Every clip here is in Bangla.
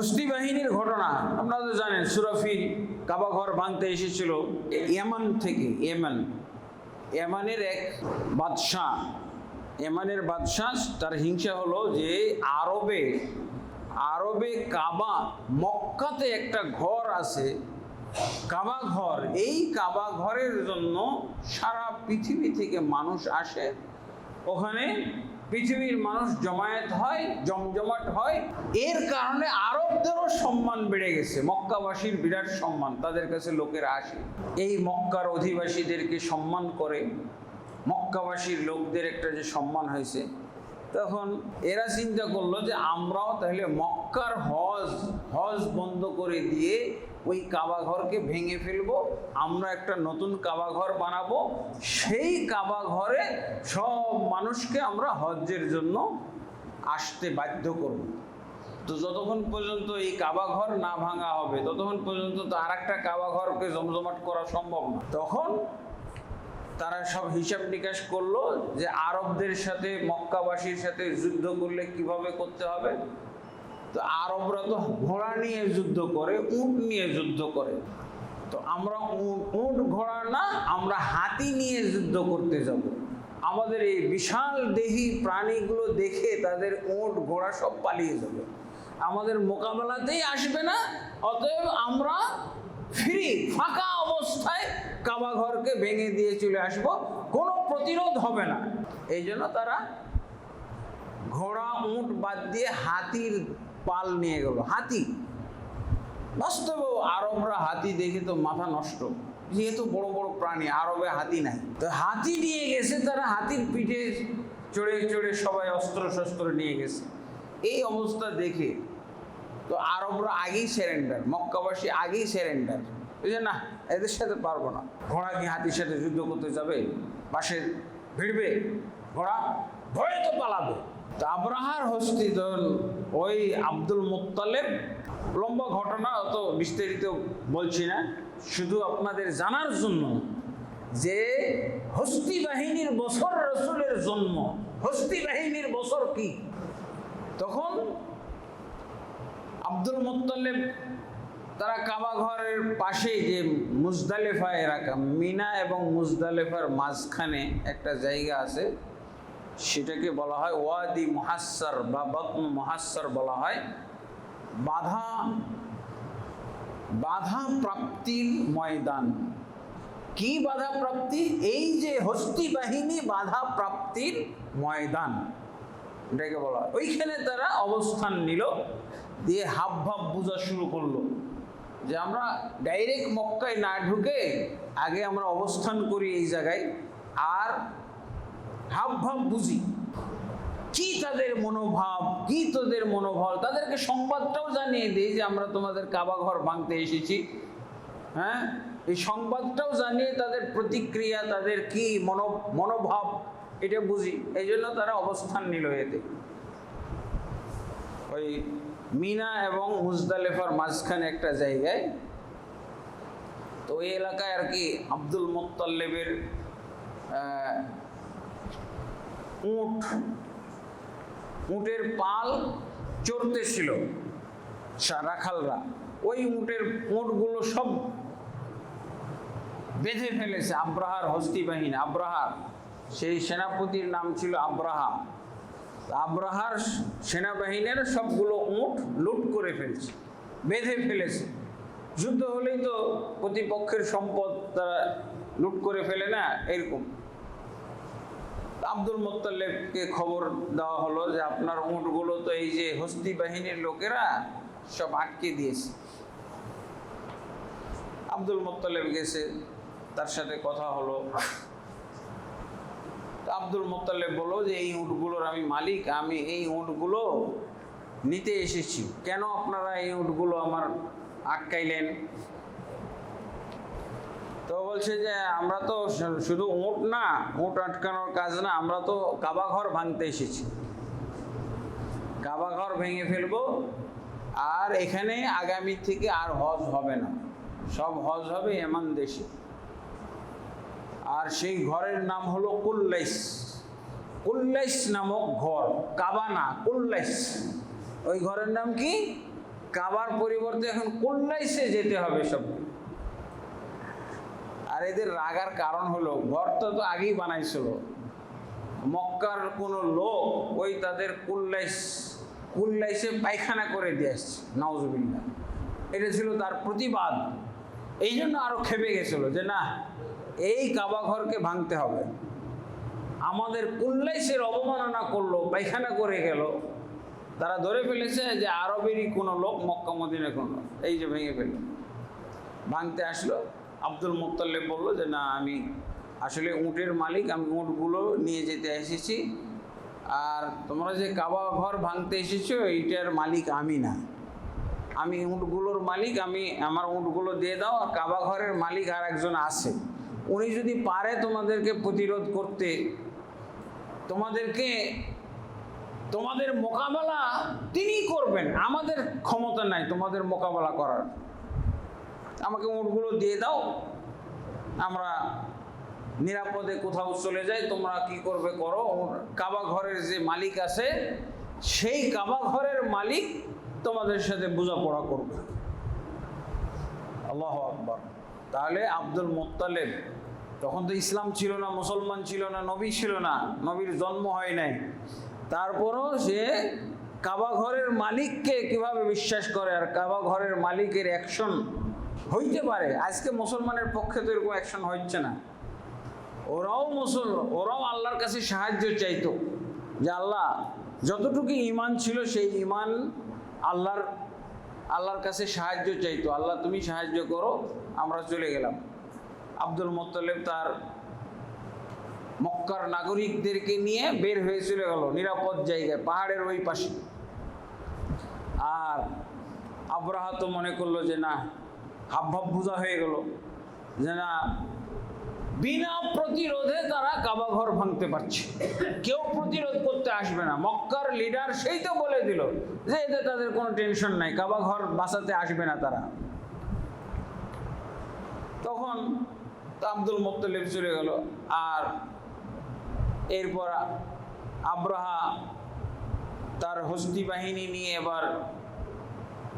হস্তি বাহিনীর ঘটনা, আপনারা তো জানেন সুরাফিল কাবা ঘর ভাঙতে এসেছিল। ইয়ামান থেকে ইয়েমান ইয়ামানের এক বাদশাহ ইয়ামানের বাদশাহ, তার হিংসা হলো যে আরবে আরবে কাবা, মক্কাতে একটা ঘর আছে। কাবা ঘর, এই কাবা ঘরের জন্য সারা পৃথিবী থেকে মানুষ আসে। ওখানে পৃথিবীর মানুষ জমায়েত হয়, জমজমাট হয়। এর কারণে আরবদেরও সম্মান বেড়ে গেছে। মক্কাবাসীর বিরাট সম্মান, তাদের কাছে লোকেরা আসে এই মক্কার অধিবাসীদেরকে সম্মান করে, মক্কাবাসীর লোকদের একটা যে সম্মান হয়েছে, তখন এরা চিন্তা করল যে আমরাও তাহলে মক্কার হজ হজ বন্ধ করে দিয়ে ওই কাবা ঘরকে ভেঙে ফেলব, আমরা একটা নতুন কাবা ঘর বানাবো, সেই কাবা ঘরে সব মানুষকে আমরা হজ্জের জন্য আসতে বাধ্য করব। তো যতক্ষণ পর্যন্ত এই কাবা ঘর না ভাঙা হবে, ততক্ষণ পর্যন্ত তো আর একটা কাবা ঘরকে জমজমাট করা সম্ভব না। তখন তারা সব হিসাব নিকাশ করল যে আরবদের সাথে, মক্কাবাসীর সাথে যুদ্ধ করলে কীভাবে করতে হবে? তো আরবরা তো ঘোড়া নিয়ে যুদ্ধ করে, উট নিয়ে যুদ্ধ করে। তো আমরা উট, ঘোড়া না, আমরা হাতি নিয়ে যুদ্ধ করতে যাব। আমাদের এই বিশাল দেহি প্রাণীগুলো দেখে তাদের উট, ঘোড়া সব পালিয়ে যাবে। আমাদের মোকাবেলাতেই আসবে না, অতএব আমরা ফ্রি ফাঁকা অবস্থায় কাবা ঘরকে ভেঙে দিয়ে চলে আসব। কোনো প্রতিরোধ হবে না। এই জন্য তারা ঘোড়া, উঁট বাদ দিয়ে হাতির পাল নিয়ে গেল, হাতি। বাস্তব আরবরা হাতি দেখে তো মাথা নষ্ট। যেহেতু বড় বড় প্রাণী, আরবে হাতি নাই। তো হাতি নিয়ে গেছে, তারা হাতির পিঠে চড়ে চড়ে সবাই অস্ত্র শস্ত্র নিয়ে গেছে। এই অবস্থা দেখে তো আরবরা আগেই স্যারেন্ডার মক্কাবাসী আগেই স্যারেন্ডার যে না, এদের সাথে পারব না। ঘোড়া কি হাতির সাথে যুদ্ধ করতে যাবে পাশে ভিড়বে, ঘোড়া ভয়ে তো পালাবে। আব্রাহার হস্তি তখন ওই আব্দুল মুত্তালেব, লম্বা ঘটনা অত বিস্তারিত বলছি না। শুধু আপনাদের জানার জন্য যে হস্তি বাহিনীর বছর রসুলের জন্ম। হস্তি বাহিনীর বছর কি? তখন আব্দুল মুত্তালেব তারা কাবা ঘরের পাশেই যে মুজদালেফা এলাকা মিনা এবং মুজদালেফার মাঝখানে একটা জায়গা আছে সেটাকে বলা হয় ওয়াদি মহাস্সার বা বত্ন মহাস্সার বলা হয়। বাধা বাধা প্রাপ্তির ময়দান। কি বাধা প্রাপ্তি এই যে হস্তি বাহিনী বাধা প্রাপ্তির ময়দান। এটাকে বলা হয়। ওইখানে তারা অবস্থান নিল, দিয়ে হাব ভাব বোঝা শুরু করল। যে আমরা ডাইরেক্ট মক্কায় না ঢুকে আগে আমরা অবস্থান করি এই জায়গায়। আর হাব ভাব বুঝি। কি তাদের মনোভাব, কি তোদের মনোভাব? তাদেরকে সংবাদটাও জানিয়ে দিই যে আমরা তোমাদের কাবা ঘর ভাঙতে এসেছি। হ্যাঁ? এই সংবাদটাও জানিয়ে তাদের প্রতিক্রিয়া, তাদের কি মনো, মনোভাব, এটা বুঝি। এই জন্য তারা অবস্থান নিল এতে। ওই মিনা এবং মুজদালেফার মাঝখানে একটা জায়গায়। তো ওই এলাকায় আর কি আব্দুল মোত্তাল্লেবের উট উটের পাল চড়তেছিল সা- রাখালরা ওই উটের উটগুলো সব বেঁধে ফেলেছে আব্রাহার হস্তি বাহিনী, আব্রাহার। সেই সেনাপতির নাম ছিল আব্রাহা। আব্রাহার সেনাবাহিনীর সবগুলো উট লুট করে ফেলছে, বেঁধে ফেলেছে। যুদ্ধ হলেই তো প্রতিপক্ষের সম্পদ তারা লুট করে ফেলে না, এরকম। আব্দুল মোত্তালেবকে খবর দেওয়া হলো যে আপনার উঁটগুলো তো এই যে হস্তি বাহিনীর লোকেরা সব আটকে দিয়েছে। আব্দুল মোত্তালেব গেছে, তার সাথে কথা হলো। আব্দুল মোত্তালেব বলল যে, এই উঁটগুলোর আমি মালিক, আমি এই উঁটগুলো নিতে এসেছি। কেন আপনারা এই উঁটগুলো আমার আটকাইলেন? তো বলছে যে আমরা তো শুধু উঁট না, উঁট আটকানোর কাজ না, আমরা তো কাবা ঘর ভাঙতে এসেছি। কাবা ঘর ভেঙে ফেলব, আর এখানে আগামী থেকে আর হজ হবে না। সব হজ হবে এমন দেশে। আর সেই ঘরের নাম হলো কুল্লাইস। কুল্লাইস নামক ঘর, কাবা না, কুল্লাইস। ওই ঘরের নাম কি? কাবার পরিবর্তে এখন কল্যাইসে যেতে হবে সব। আর এদের রাগার কারণ হলো, ঘরটা তো আগেই বানাইছিল। মক্কার কোনো লোক ওই তাদের কুল্লাইস কুল্লাইসে পায়খানা করে দিয়ে আসছে নওয়াজবিল্লা এটা ছিল তার প্রতিবাদ। এই জন্য আরও খেপে গেছিল যে, না, এই কাবা ঘরকে ভাঙতে হবে। আমাদের কুল্লাইসের অবমাননা করল, পায়খানা করে গেল। তারা ধরে ফেলেছে যে, আরবেরই কোনো লোক মক্কা মদিনে কোনো এই যে ভেঙে ফেলল। ভাঙতে আসলো। আব্দুল মোত্তাল্লেব বলল যে, না, আমি আসলে উটের মালিক, আমি উটগুলো নিয়ে যেতে এসেছি। আর তোমরা যে কাবা ঘর ভাঙতে এসেছ, এইটার মালিক আমি না। আমি উটগুলোর মালিক, আমি আমার উটগুলো দিয়ে দাও, আর কাবা ঘরের মালিক আর একজন আছে। উনি যদি পারে তোমাদেরকে প্রতিরোধ করতে, তোমাদেরকে, তোমাদের মোকাবেলা তিনি করবেন। আমাদের ক্ষমতা নাই তোমাদের মোকাবেলা করার। আমাকে উটগুলো দিয়ে দাও। আমরা নিরাপদে কোথাও চলে যাই, তোমরা কি করবে করো। কাবা ঘরের যে মালিক আছে, সেই কাবা ঘরের মালিক তোমাদের সাথে বোঝাপড়া করবে। আল্লাহ আকবর। তাহলে আব্দুল মোত্তালেব তখন তো ইসলাম ছিল না, মুসলমান ছিল না, নবী ছিল না, নবীর জন্ম হয় নাই, তারপরও সে কাবা ঘরের মালিককে কীভাবে বিশ্বাস করে? আর কাবা ঘরের মালিকের অ্যাকশন হইতে পারে। আজকে মুসলমানের পক্ষে তো এরকম অ্যাকশন হচ্ছে না। ওরাও মুসল, ওরাও আল্লাহর কাছে সাহায্য চাইতো যে আল্লাহ, যতটুকু ইমান ছিল সেই ইমান আল্লাহর আল্লাহর কাছে সাহায্য চাইতো। আল্লাহ, তুমি সাহায্য করো, আমরা চলে গেলাম। আব্দুল মোত্তালেব তার মক্কার নাগরিকদেরকে নিয়ে বের হয়ে চলে গেল নিরাপদ জায়গায়, পাহাড়ের ওই পাশে। আর আব্রাহা তো মনে করল যে না হাব ভাব বোঝা হয়ে গেল। যে না, বিনা প্রতিরোধে তারা কাবা ঘর ভাঙতে পারছে। কেউ প্রতিরোধ করতে আসবে না। মক্কার লিডার সেই তো বলে দিল যে এতে তাদের কোনো টেনশন নাই, কাবা ঘর বাঁচাতে আসবে না তারা। তখন আব্দুল মোত্তলিব চলে গেল আর এরপর আব্রাহা তার হস্তি বাহিনী নিয়ে এবার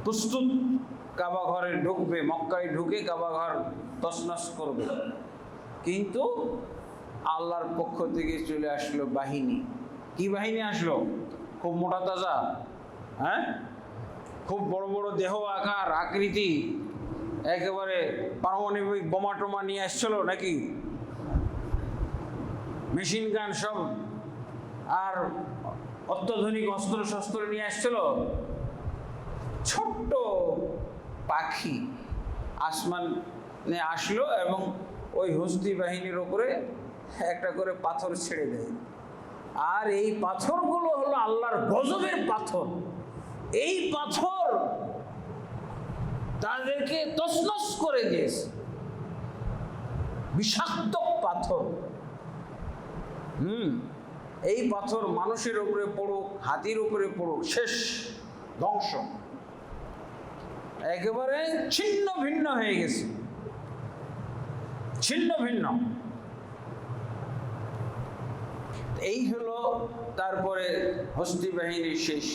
প্রস্তুত কাবা ঘরে ঢুকবে, মক্কায় ঢুকে কাবা ঘর তছনছ করবে। কিন্তু আল্লাহর পক্ষ থেকে চলে আসলো বাহিনী। কি বাহিনী আসলো? খুব মোটা তাজা হ্যাঁ? খুব বড় বড় দেহ, আকার, আকৃতি, একেবারে পারমাণবিক বোমা টোমা নিয়ে আসছিল নাকি? মেশিন গান সব। আর অত্যাধুনিক অস্ত্র শস্ত্র নিয়ে আসছিল। ছোট্ট পাখি আসমানে আসলো এবং ওই হস্তি বাহিনীর ওপরে একটা করে পাথর ছেড়ে দেয়। আর এই পাথরগুলো হলো আল্লাহর গজবের পাথর। এই পাথর তাদেরকে তসনস করে দিয়েছে। বিষাক্ত পাথর। হুম, এই পাথর মানুষের উপরে পড়ুক, হাতির উপরে পড়ুক, শেষ, ধ্বংস। একেবারে ছিন্ন ভিন্ন হয়ে গেছে। ছিন্ন ভিন্ন। এই হলো তারপরে হস্তি বাহিনীর শেষ